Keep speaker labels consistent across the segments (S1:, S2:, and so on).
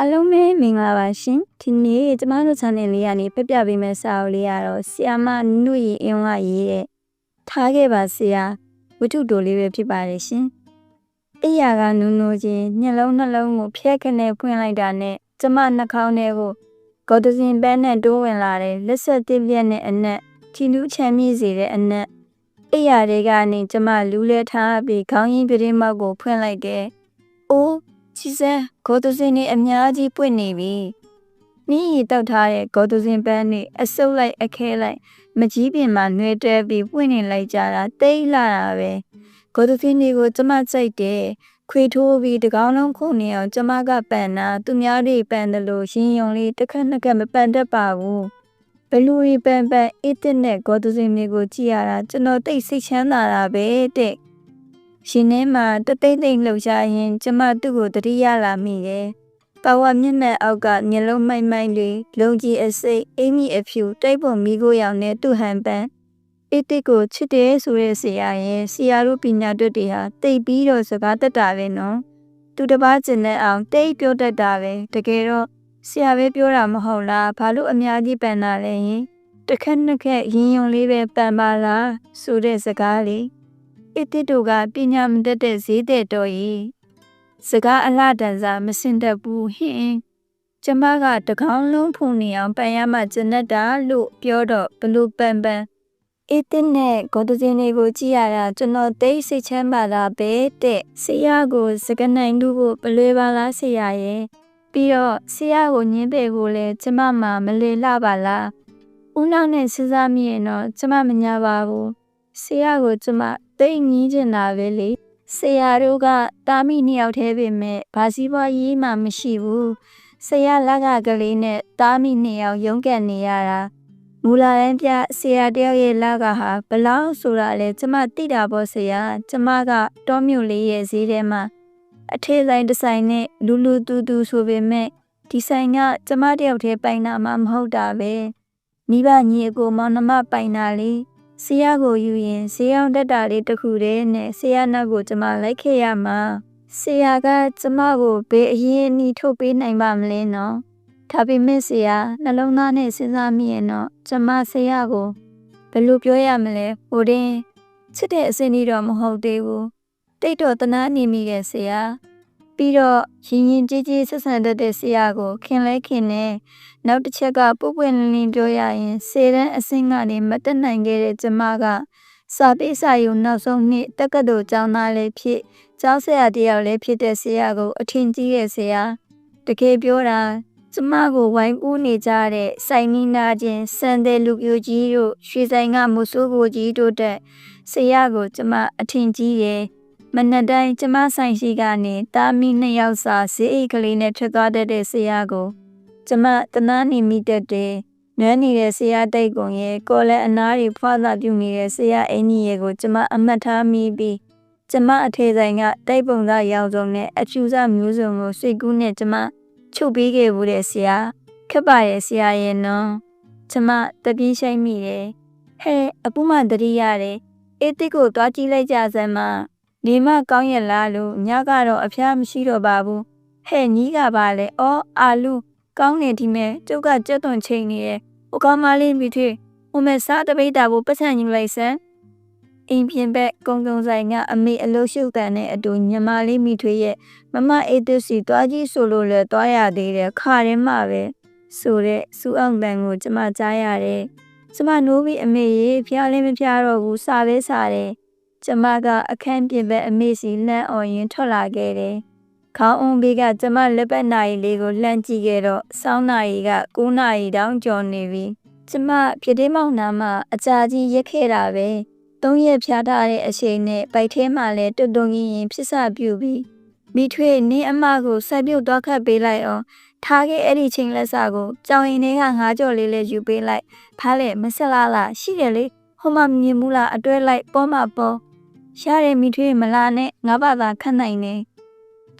S1: အားလုံးပဲမင်္ဂလာပါရှင်ဒီနေ့ကျမတို့ channel လေးကနေပြပြပေးမယ့်စာအုပ်လေးကတော့ဆီယာမနုရီအင်းဝရေးတဲ့ထားခဲ့ပါဆရာဝတ္ထုတိုလေးပဲဖြစ်ပါတယ်ရှင်အိယာကနုံနုံချင်းညလုံးနှလုံးကိုဖျက်ခနဲ့ဖွင့်လိုက်တာနဲ့ကျမနှာခေါင်းထဲကိုဂေါတစင်ပန်းနဲ့တိုးဝင်လာတဲ့လက်ဆက်တစ်ပြက်နဲ့အနက်ထီနူးချမ်းမြေ့စေတဲ့အနက်အိယာတွေကနေကျမလူးလဲထားပြီးခေါင်းရင်းပြတင်းမောက်ကိုဖွင့်လိုက်တယ်အိုး ချီစဲဂေါ်တူစင်နေအများကြီးပွင့်နေပြီ။နီးရီတောက်ထားတဲ့ဂေါ်တူစင်ပန်းနေအစုပ်လိုက်အခဲလိုက်မကြီးပင်မှာနှွေးတဲပြီးပွင့်နေလိုက်ကြတာတိတ်လာတာပဲ။ဂေါ်တူစင်တွေကိုကျမကြိုက်တယ်။ခွေထိုးပြီးတကောင်းလုံးခုန်နေအောင်ကျမကပန်တာသူများတွေပန်တယ်လို့ရှင်ယုံလေးတစ်ခက်နှစ်ခက်မပန်တတ်ပါဘူး။ဘလူရီပန်ပန်အစ်တစ်နဲ့ဂေါ်တူစင်တွေကိုကြည့်ရတာကျွန်တော်တိတ်စိတ်ချမ်းသာတာပဲတဲ့။ ရှင်ထဲမှာတသိမ့်သိမ့်လှုပ်ရှားရင် ကျမသူ့ကိုတတိယလာမိတယ်။ပါဝါမျက်နှာအောက်ကမျက်လုံးမိုက်မိုက်တွေလုံကြီးအစိတ်အိမ်မီအဖြူတိုက်ပုံမိကိုရောင်နဲ့သူ့ဟန်ပန်အစ်တစ်ကိုချစ်တယ်ဆိုတဲ့ဆရာရဲ့ဆရာတို့ပညာတွတ်တွေဟာတိတ်ပြီးတော့စကားတက်တာပဲနော်။သူတစ်ပါးကျင်တဲ့အောင်တိတ်ပြောတတ်တာပဲတကယ်တော့ဆရာပဲပြောတာမဟုတ်လားဘာလို့အများကြီးပန်တာလဲယင်တစ်ခက်နှစ်ခက်ရင်ယုံလေးပဲပန်ပါလားဆိုတဲ့စကားလေး အစ်တစ်တို့ကပညာမတတ်တဲ့ဈေးတဲ့တော်ကြီးစကားအလှတန်စားမစင်တတ်ဘူးဟင်ကျမကတကောင်းလုံးဖုန်နေအောင်ပန်ရမှကျနတ်တာလို့ပြောတော့ဘလို့ပန်ပန်အစ်တစ်နဲ့ဂေါ်တစင်းတွေကိုကြည့်ရတာကျွန်တော်သိစိတ်ချမ်းသာတာပဲတဲ့ဆရာကိုစကနိုင်လူကိုပလွေပါလားဆရာရဲ့ပြီးတော့ဆရာကိုညင်းပေကိုလည်းကျမမှမလေလှပါလားဦးနောက်နဲ့စဉ်းစားမိရင်တော့ကျမမညာပါဘူးဆရာကိုကျမ တိတ်ငင်းကျင်တာပဲလေဆရာတို့ကတာမိနှစ်ယောက်တည်းပဲမဲ့ဘာစီပွားရေးမှမရှိဘူးဆရာလက်ကကလေးနဲ့တာမိနှစ်ယောက်ရုန်းကန်နေရတာမူလာတန်းပြဆရာတယောက်ရဲ့လက်ကဟာဘလောက်ဆိုတာလဲကျမသိတာပေါ့ဆရာကျမကတောမြို့လေးရဲ့ဈေးထဲမှာအထေဆိုင်တစ်ဆိုင်နဲ့လူလူတူတူဆိုပေမဲ့ဒီဆိုင်ကကျမတယောက်တည်းပိုင်တာမှမဟုတ်တာပဲမိဘညီအကိုမောင်နှမပိုင်တာလေ ဆရာကိုယူရင်ဆရာတက်တာလေးတစ်ခုတည်းနဲ့ဆရာနောက်ကိုကျမလိုက်ခဲ့ရမှာဆရာကကျမကိုဘေးအရင်အနီထုတ်ပေးနိုင်ပါမလဲနော်ဒါပေမဲ့ဆရာနှလုံးသားနဲ့စဉ်းစားမိရင်တော့ကျမဆရာကိုဘယ်လိုပြောရမလဲဟိုတင်ချစ်တဲ့အစင်းကြီးတော့မဟုတ်သေးဘူးတိတ်တော့တနာနေမိရဲ့ဆရာပြီးတော့ရင်ရင်ကြီးကြီးဆက်ဆံတတ်တဲ့ဆရာကိုခင်လဲခင်နဲ့ နောက်တစ်ချက်ကပုပ်ပွင့်လင်းလင်းပြောရရင်စေတန်းအဆင့်ကနေမတက်နိုင်ခဲ့တဲ့ကျမကစာပေစာယူနောက်ဆုံးနှစ်တက္ကသိုလ်ကျောင်းသားလေးဖြစ်ကျောင်းဆရာတယောက်လည်းဖြစ်တဲ့ဆရာကိုအထင်ကြီးရဲ့ဆရာတကယ်ပြောတာကျမကိုဝိုင်းကူးနေကြတဲ့စိုင်နီနာချင်းစံတဲ့လူပြိုကြီးတို့ရွှေဆိုင်ကမဆိုးကိုကြီးတို့တက်ဆရာကိုကျမအထင်ကြီးရဲ့မနက်တိုင်းကျမဆိုင်ရှိကနေတာမီနှစ်ယောက်စာဈေးအိတ်ကလေးနဲ့ထွက်သွားတတ်တဲ့ဆရာကို ကျမတနာနေမိတတ်တယ်။နွမ်းနေတဲ့ဆရာတိတ်ကုံရဲ့ကော်လက်အနားတွေဖွာသာပြုနေတဲ့ဆရာအင်းကြီးရဲ့ကိုကျမအမှတ်ထားမိပြီးကျမအထေဆိုင်ကတိုက်ပုံသားရောင်စုံနဲ့အဖြူစမျိုးစုံကိုစိတ်ကူးနဲ့ကျမချုပ်ပေးခဲ့ဘူးတဲ့ဆရာခက်ပါရဲ့ဆရာရဲ့နော်ကျမတပြင်းရှိုက်မိတယ်ဟဲ့အပူမှတတိရတယ်အေးတစ်ကိုသွားကြည့်လိုက်ကြစမ်းမနေမကောင်းရဲ့လားလို့ညကတော့အဖျားမရှိတော့ပါဘူးဟဲ့ညီးကပါလေအော်အာလူ ကောင်းနေဒီမဲ့ကျုပ်ကကြက်သွန်ချိန်နေရဲ့ဟိုကောင်မလေးမိထွေဟိုမဲ့စားတပိတ်တာကိုပတ်စံယူလိုက်စမ်းအိမ်ပြင်ဘက်ကုံကုံဆိုင်ကအမေအလို့ရှုပ်ကန်တဲ့အတူညီမလေးမိထွေရဲ့မမအေးသစီတွားကြီးဆိုလို့လဲတွားရသေးတယ်ခါရင်မှပဲဆိုတဲ့စူအောင်တန်ကိုကျမကြားရတယ်ကျမနိုးပြီးအမေရေဖျားလေးမဖျားတော့ဘူးစားပဲစားတယ်ကျမကအခန်းပြင်ဘက်အမေစီလှမ်းအောင်ရင်ထွက်လာခဲ့တယ် ခေါင်းအုံးဘေးကကျမလက်ပတ်နာရီလေးကိုလှမ်းကြည့်ခဲ့တော့စောင်းနာရီက9နာရီတောင်ကျော်နေပြီကျမပြတင်းမောင်နာမှာအကြာကြီးရက်ခဲ့တာပဲသုံးရက်ဖြားထားတဲ့အချိန်နဲ့ပိုက်ထဲမှာလည်းတွတ်တုံကြီးရင်ဖြစ်စပြုပြီးမိထွေးနင်းအမကိုဆက်ပြုတ်သွားခတ်ပေးလိုက်အောင်ထားခဲ့အဲ့ဒီချိန်လက်စာကိုကြောင်ရင်ထဲကငါးကြော်လေးလေးယူပေးလိုက်ဖားလေမဆက်လားလားရှိတယ်လေဟိုမှမြင်ဘူးလားအတွဲလိုက်ပေါ်မှာပေါ်ရှားတယ်မိထွေးမလာနဲ့ငါဘာသာခတ်နိုင်နေ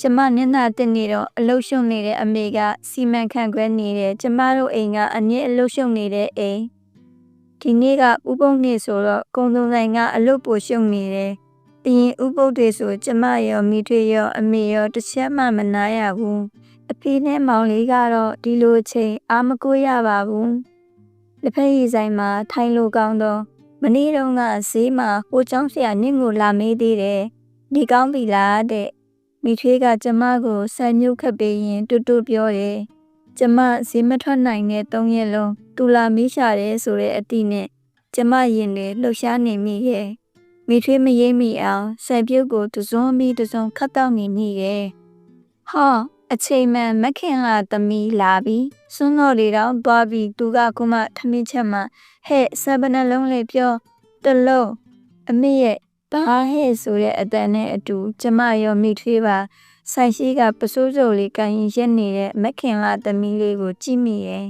S1: ကျမမျက်နှာတက်နေတော့အလုရှုံနေတဲ့အမေကစီမံခန့်ခွဲနေတယ်ကျမတို့အိမ်ကအမြင့်အလုရှုံနေတဲ့အိမ်ဒီနေ့ကဥပုံနေ့ဆိုတော့ကုံစုံဆိုင်ကအလုပိုရှုံနေတယ်အရင်ဥပုပ်တွေဆိုကျမရောမိထွေရောအမေရောတစ်ချက်မှမနာရဘူးအဖေနဲ့မောင်လေးကတော့ဒီလိုအချိန်အာမကိုရပါဘူးလက်ဖက်ရည်ဆိုင်မှာထိုင်လို့ကောင်းတော့မနေ့တုန်းကဈေးမှာဟိုကျောင်းဆရာနင့်ကိုလာမေးသေးတယ်ဒီကောင်းပြီလားတဲ့ မိထွေးကကျမကိုဆန်ညုတ်ခတ်ပေးရင်တူတူပြောတယ်ကျမဈေးမထွက်နိုင်တဲ့သုံးရက်လုံးတူလာမေးရှာတယ်ဆိုတဲ့အတိနဲ့ကျမရင်လေလှုပ်ရှားနေမိရဲ့မိထွေးမရိပ်မိအောင်ဆယ်ပြုတ်ကိုတစုံမီတစုံခတ်တော့နေမိရဲ့ဟောအချိန်မှန်မခင်လာသမီးလာပြီစွန်းတော်တွေတော့သွားပြီးသူကခုမှထမင်းချက်မှဟဲ့ဆပ်ပနှလုံးလေးပြောတလုံးအမေရဲ့ ဘာဟဲ့ဆိုတဲ့အတန်နဲ့အတူကျမရောမိထွေးပါဆိုင်ရှိကပစိုးစုံလေးကန်ရင်ရက်နေတဲ့မခင်လာသမီးလေးကိုကြည့်မိရဲ့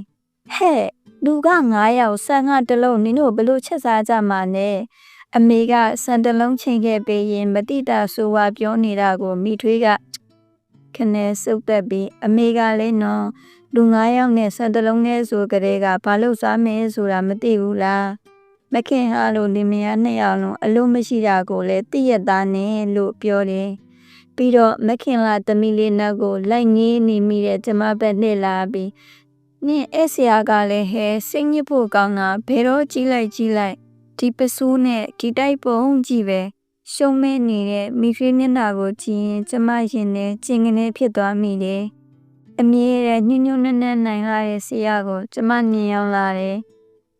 S1: ဟဲ့လူက9ယောက်ဆန်ကတလုံးနင်တို့ဘလို့ချက်စားကြမှာနဲ့အမေကစံတလုံးချိန်ခဲ့ပေးရင်မတိတာဆိုဝါပြောနေတာကိုမိထွေးကခနဲ့စုပ်သက်ပြီးအမေကလည်းနော်လူ9ယောက်နဲ့ဆန်တလုံးနဲ့ဆိုကြတဲ့ကဘာလို့စားမဲဆိုတာမသိဘူးလား မခင်ဟာလို့လင်မယားနှစ်ယောက်လုံးအလို့မရှိတာကိုလည်းသိရသားနဲ့လို့ပြောတယ်ပြီးတော့မခင်လာတမီလေးနောက်ကိုလိုက်ငေးနေမိတဲ့ကျမဘက်နဲ့လာပြီးနင်းအဲ့ဆရာကလည်းဟဲစိတ်ညစ်ဖို့ကောင်းတာဘယ်တော့ကြီးလိုက်ကြီးလိုက်ဒီပစိုးနဲ့ဒီတိုက်ပုံကြီးပဲရှုံးမဲနေတဲ့မိဖေးမျက်နှာကိုကြည့်ရင်ကျမရင်နဲ့ကျင်ကနေဖြစ်သွားမိတယ်။အမြဲတမ်းညှို့ညွတ်နှက်နှက်နိုင်လာတဲ့ဆရာကိုကျမမြင်ရောက်လာတယ်။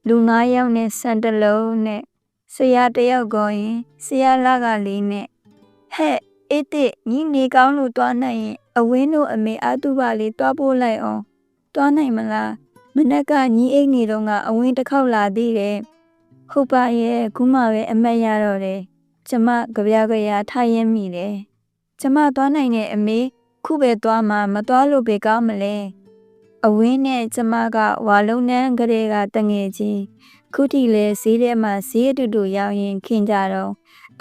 S1: လူ၅ယောက်နဲ့ဆန်တလုံးနဲ့ဆရာတယောက်ကိုရင်ဆရာလကလေးနဲ့ဟဲ့အေးတဲ့ညီနေကောင်းလို့တွားနိုင်ရင်အဝင်းတို့အမေအတုပါလေးတွားပို့လိုက်အောင်တွားနိုင်မလားမနက်ကညီအိတ်နေတော့ကအဝင်းတစ်ခေါက်လာသေးတယ်။ဟုတ်ပါရဲ့ခုမှပဲအမက်ရတော့တယ်။ကျမကြပြကြရထားရင်မိတယ်။ကျမသွားနိုင်တဲ့အမေခုပဲသွားမှမသွားလို့ပဲကောင်းမလဲ။ အဝင်းနဲ့ကျမကဝါလုံးနန်းကလေးကတငယ်ချင်းခုထိလဲဈေးထဲမှာဈေးအတူတူရောက်ရင်ခင်ကြတော့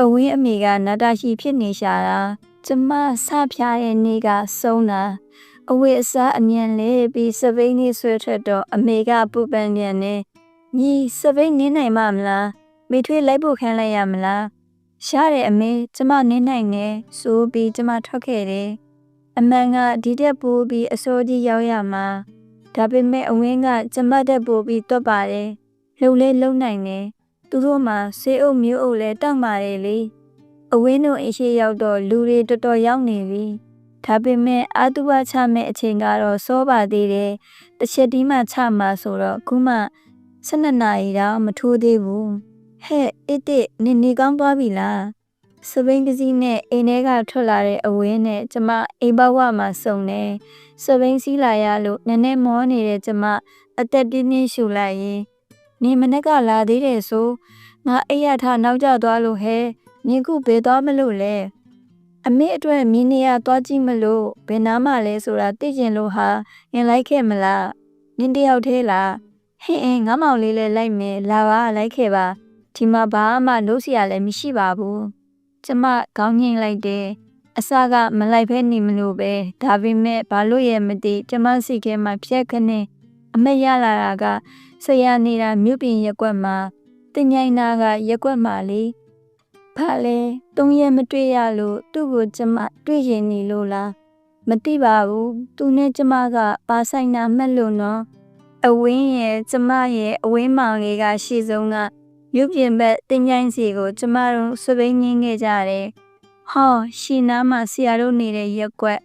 S1: အဝင်းအမေကနာတာရှိဖြစ်နေရှာတာကျမဆဖျားရဲ့နေ့ကဆုံးတာအဝေအစားအမြန်လေးပြီးစပိန်လေးဆွဲထွက်တော့အမေကပူပန်ပြန်နေညီစပိန်နင်းနိုင်မမလားမိထွေးလိုက်ဖို့ခံလိုက်ရမလားရှားတယ်အမေကျမနင်းနိုင်တယ်ဆိုပြီးကျမထွက်ခဲ့တယ်အမှန်ကဒီတက်ပိုးပြီးအစိုးကြီးရောက်ရမှာ ဒါပေမဲ့အဝင်းကကျမတက်ပိုးပြီးတွတ်ပါတယ်လှုပ်လဲလှုပ်နိုင်တယ်သူတို့မှဆေးအုပ်မျိုးအုပ်လဲတောက်ပါတယ်လေအဝင်းတို့အရှိရောက်တော့လူတွေတော်တော်ရောက်နေပြီဒါပေမဲ့အာတုဝချမဲ့အချိန်ကတော့စောပါသေးတယ်တစ်ချက်ဒီမှချမှာဆိုတော့ခုမှ12နာရီတော့မထိုးသေးဘူးဟဲ့အစ်တစ်နင်နေကောင်းသွားပြီလား စပိန်တစည်းနဲ့အိမ်ထဲကထွက်လာတဲ့အဝင်းနဲ့ကျမအိမ်ဘဝမှာစုံနေစပိန်စီးလာရလို့နည်းနည်းမောနေတဲ့ကျမအသက်တင်းတင်းရှူလိုက်ရင်နေမနေ့ကလာသေးတယ်ဆိုငါအိပ်ရထားနောက်ကျသွားလို့ဟဲနင်ခုဘယ်သွားမလို့လဲအမေအတွက်မင်းနေရသွားကြည့်မလို့ဘယ်နားမှလဲဆိုတာသိကျင်လို့ဟာရင်လိုက်ခဲ့မလားနင်တယောက်သေးလားဟင်းအင်းငါမောင်လေးလည်းလိုက်မယ်လာပါလိုက်ခဲ့ပါဒီမှာဘာမှလုပ်စရာလည်းမရှိပါဘူး ကျမခေါင်းငိမ့်လိုက်တယ်အစကမလိုက်ဖဲနေမလို့ပဲဒါပေမဲ့ဘာလို့ရဲမသိကျမစိတ်ထဲမှာဖြက်ခနဲ့အမက်ရလာတာကဆရာနေတာမြို့ပြင်ရက်ကွက်မှာတင်ញိုင်းနာကရက်ကွက်မှာလေဘာလဲသုံးရက်မတွေ့ရလို့သူ့ကိုကျမတွေ့ရင်နေလို့လားမသိပါဘူးသူနဲ့ကျမကပါဆိုင်နာမှတ်လို့နော်အဝင်းရဲ့ကျမရဲ့အဝင်းမောင်လေးကရှေ့ဆုံးက ရုပ်ပြင်ဘက်တင်ញိုင်းစီကိုကျမတို့ဆွေးပင်းငင်းခဲ့ကြတယ်။ဟောရှီနာမှာဆရာတို့နေတဲ့ရက်ကွက်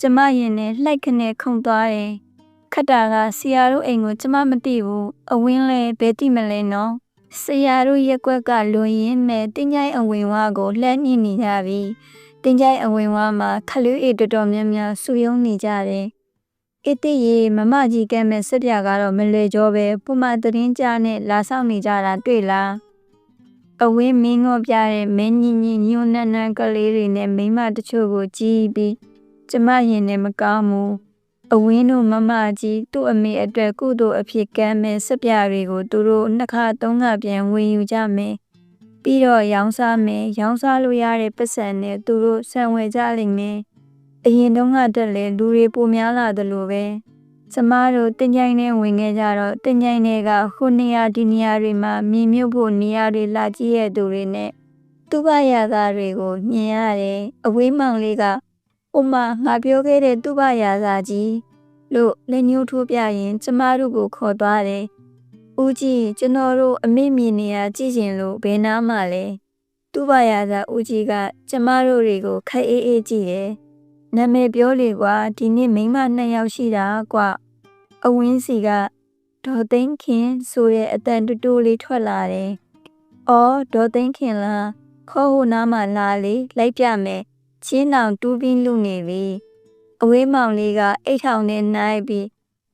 S1: ကျမရင်နဲ့လှိုက်ခနဲ့ခုန်သွားတယ်။ခတ်တာကဆရာတို့အိမ်ကိုကျမမသိဘူး။အဝင်းလဲဘယ်တိမလဲနော်။ဆရာတို့ရက်ကွက်ကလွန်ရင်းမဲ့တင်ញိုင်းအဝင်ဝါကိုလှမ်းညင်နေကြပြီ။တင်ကြိုက်အဝင်ဝါမှာခလူးအေတော်တော်များများစုယုံနေကြတယ်။ အစ်တိရေမမကြီးကဲမဲ့စစ်ပြကတော့မလေကြောပဲပုံမှန်သတင်းကြနဲ့လာဆောင်နေကြတာတွေ့လားအဝင်းမင်းငေါပြတဲ့မင်းကြီးကြီးညွန်းနန်းနန်းကလေးတွေနဲ့မိမတချို့ကိုကြည့်ပြီးကျမရင်နဲ့မကောင်းဘူးအဝင်းတို့မမကြီးသူ့အမေအတွက်ကုသိုလ်အဖြစ်ကမ်းမဲ့စစ်ပြတွေကိုသူတို့နှစ်ခါသုံးခါပြန်ဝင်ယူကြမယ်ပြီးတော့ရောင်းစားမယ်ရောင်းစားလို့ရတဲ့ပတ်စံနဲ့သူတို့ဆံဝယ်ကြလိမ့်မယ် အရင်တုန်းကတက်လေလူတွေပိုများလာတယ်လို့ပဲကျမတို့တင်ကြိုင်နဲ့ဝင်ခဲ့ကြတော့တင်ကြိုင်တွေကခုနေရာဒီနေရာတွေမှာမြင်မြုပ်ဖို့နေရာတွေလာကြည့်ရတဲ့သူတွေနဲ့သူ့ဘရသားတွေကိုမြင်ရတယ်အဝေးမောင်လေးက။ဥမာငါပြောခဲ့တဲ့သူ့ဘရာသာကြီးလို့လက်ညှိုးထိုးပြရင် ကျမတို့ကိုခေါ်သွားတယ်။ဦးကြီးကျွန်တော်တို့အမေမြင်နေရကြည့်ရင်လို့ဘယ်နာမှလဲ။သူ့ဘရာသာဦးကြီးက ကျမတို့တွေကိုခိုက်အေးအေးကြည့်တယ်။ နာမည်ပြောလေကွာဒီနေ့မိန်းမနှစ်ယောက်ရှိတာကွ။အဝင်းစီကဒေါ်သိန်းခင်ဆိုတဲ့အတန်တူတူလေးထွက်လာတယ်။အော်ဒေါ်သိန်းခင်လားခေါ်ဟိုနားမှာလာလေလိုက်ပြမယ်။ချင်းတောင်တူးပြီးလူနေပြီ။အဝေးမောင်လေးကအိတ်ထောင်နဲ့နိုင်ပြီး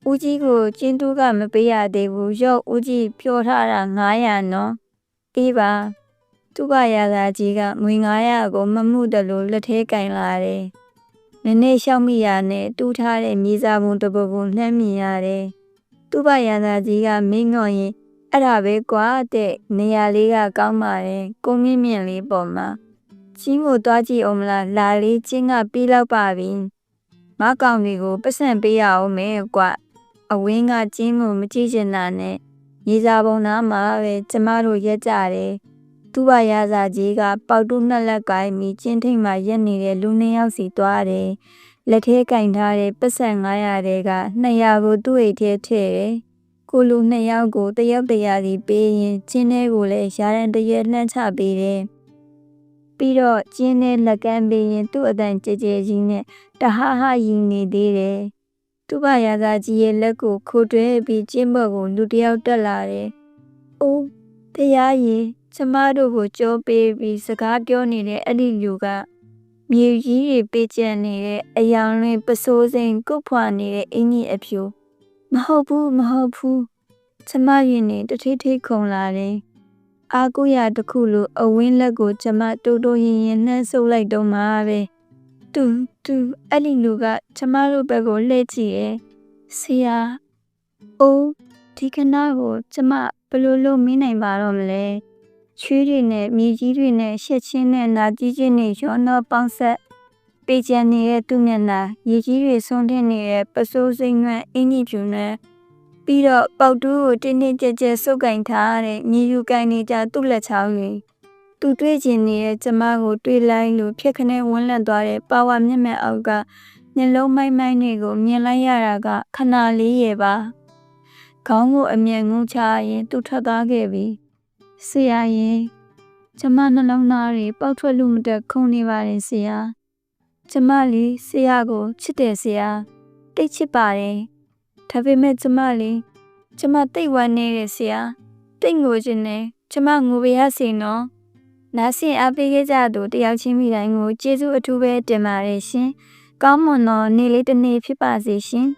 S1: ဦးကြီးကိုကျင်းတူးကမပေးရသေးဘူး။ရော့ဦးကြီးပြောထားတာ900နော်။အေးပါ။သူ့ဘရာသာကြီးကငွေ900ကိုမမှုတယ်လို့လက်ထဲကင်လာတယ်။ နည်းနည်းရှောက်မိရနဲ့တူးထားတဲ့မြေစာပုံတစ်ပုဒ်ကိုနှမ်းမြင်ရတယ်။သူ့ဘရာသာကြီးကမင်းငော်ရင်အဲ့ဒါပဲကွာတဲ့နေရာလေးကကောင်းပါတယ်ကိုမြင့်မြင့်လေးပေါ်မှာချင်းကိုတွားကြည့်အောင်မလားလာလေးချင်းကပြီးတော့ပါပြီမကောင်တွေကိုပတ်စံပေးရအောင်မဲကွအဝင်းကချင်းကိုမကြည့်ချင်တာနဲ့ရေစာပုံနာမှာပဲကျမတို့ရက်ကြတယ် သူ့ဘရာစာကြီးကပေါက်တူးနှစ်လက်ကိုင်းပြီးချင်းထိတ်မှရက်နေတဲ့လူနှစ်ယောက်စီတွားတယ်လက်ထဲကင်ထားတဲ့ပတ်စံ900တဲက200ကိုသူ့အိတ်ထဲထည့်တယ်ကိုလူနှစ်ယောက်ကိုတယောက်တရာစီပေးရင်ကျင်းထဲကိုလည်းရာရန်တရက်လှမ်းချပေးတယ်။ပြီးတော့ကျင်းထဲလက်ကမ်းပေးရင်သူ့အတန်ကြဲကြဲကြီးနဲ့တဟဟရင်နေသေးတယ်။သူ့ဘရာသာကြီးရဲ့လက်ကိုခိုးတွဲပြီးကျင်းဘော်ကိုလူတယောက်တက်လာတယ်။အိုးတရားရင် ကျမတို့ကိုကြောပေးပြီးစကားပြောနေတဲ့အဲ့ဒီလူကမြေကြီးတွေပေးကျန်နေတဲ့အယောင်လေးပစိုးစိမ်ကုတ်ဖွာနေတဲ့အင်ကြီးအဖြူမဟုတ်ဘူးမဟုတ်ဘူးကျမရင်နေတထိထိခုံလာတယ်အာကိုရတခုလိုအဝင်းလက်ကိုကျမတိုးတိုးရင်ရင်နှမ်းဆုပ်လိုက်တော့မှာပဲသူသူအဲ့ဒီလူကကျမတို့ဘက်ကိုလှည့်ကြည့်ရဲ့ဆရာအိုးဒီခဏကိုကျမဘယ်လိုလုပ်မင်းနိုင်ပါတော့မလဲ ချွေးတွေနဲ့မြေကြီးတွေနဲ့ရှက်ချင်းနဲ့နာကြီးချင်းတွေရောနှောပေါင်းဆက်ပေချန်နေတဲ့သူ့မျက်နှာရေကြီးတွေဆွန်းထင်းနေတဲ့ပစိုးစိမ့်ငွန့်အင်းကြီးဖြူနဲ့ပြီးတော့ပေါက်တူးကိုတင်းတင်းကြပ်ကြပ်စုပ်ကင်ထားတဲ့မြေယူကင်နေကြသူ့လက်ချောင်းတွေသူတွေ့ကျင်နေတဲ့ကျမကိုတွေ့လိုက်လို့ဖြက်ခနဲ့ဝန်းလန့်သွားတဲ့ပါဝါမျက်မှန်အောက်ကနှလုံးမိုင်းမိုင်းတွေကိုမြင်လိုက်ရတာကခဏလေးရဲ့ပါခေါင်းကိုအမြဲငုံချရင်သူထွက်သွားခဲ့ပြီ ဆရာရင်ကျမနှလုံးသားတွေပေါက်ထွက်လို့မတက်ခုန်နေပါတယ်ဆရာကျမလေးဆရာကိုချစ်တယ်ဆရာတိတ်ချစ်ပါတယ်ဒါပေမဲ့ကျမလေးကျမတိတ်ဝမ်းနေတဲ့ဆရာတိတ်ငိုခြင်းနဲ့ကျမငိုပါရစေနော်နားဆင်အားပေးခဲ့ကြသူတယောက်ချင်းမိတိုင်းကိုကျေးဇူးအထူးပဲတင်ပါတယ်ရှင်ကောင်းမွန်သောနေ့လေးတစ်နေ့ဖြစ်ပါစေရှင်